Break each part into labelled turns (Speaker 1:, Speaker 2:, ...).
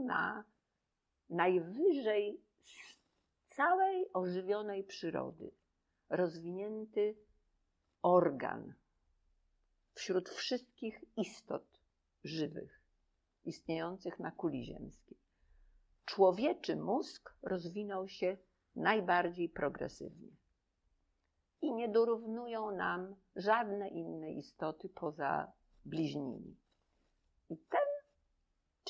Speaker 1: na najwyżej z całej ożywionej przyrody rozwinięty organ wśród wszystkich istot żywych istniejących na kuli ziemskiej. Człowieczy mózg rozwinął się najbardziej progresywnie. I nie dorównują nam żadne inne istoty poza bliźnimi.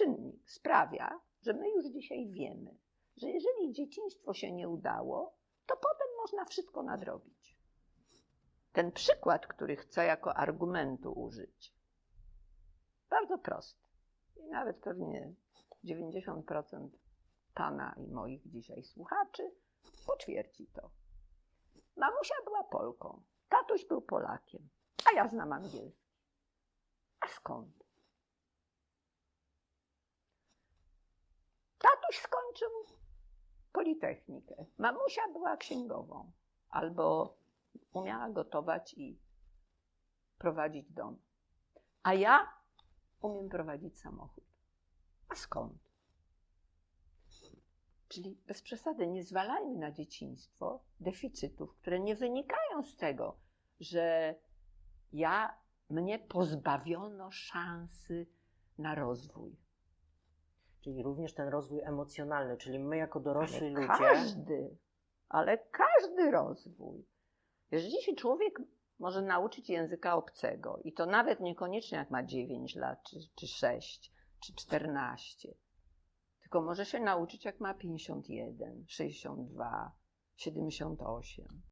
Speaker 1: Czynnik sprawia, że my już dzisiaj wiemy, że jeżeli dzieciństwo się nie udało, to potem można wszystko nadrobić. Ten przykład, który chcę jako argumentu użyć, bardzo prosty. I nawet pewnie 90% Pana i moich dzisiaj słuchaczy potwierdzi to. Mamusia była Polką, tatuś był Polakiem, a ja znam angielski. A skąd? Tatuś skończył Politechnikę. Mamusia była księgową albo umiała gotować i prowadzić dom. A ja umiem prowadzić samochód. A skąd? Czyli bez przesady nie zwalajmy na dzieciństwo deficytów, które nie wynikają z tego, że ja, mnie pozbawiono szansy na rozwój.
Speaker 2: Czyli również ten rozwój emocjonalny, czyli my jako dorośli
Speaker 1: Ale
Speaker 2: ludzie.
Speaker 1: Każdy, ale każdy rozwój. Jeżeli się człowiek może nauczyć języka obcego, i to nawet niekoniecznie jak ma 9 lat, czy, czy 6, czy 14, tylko może się nauczyć jak ma 51, 62, 78.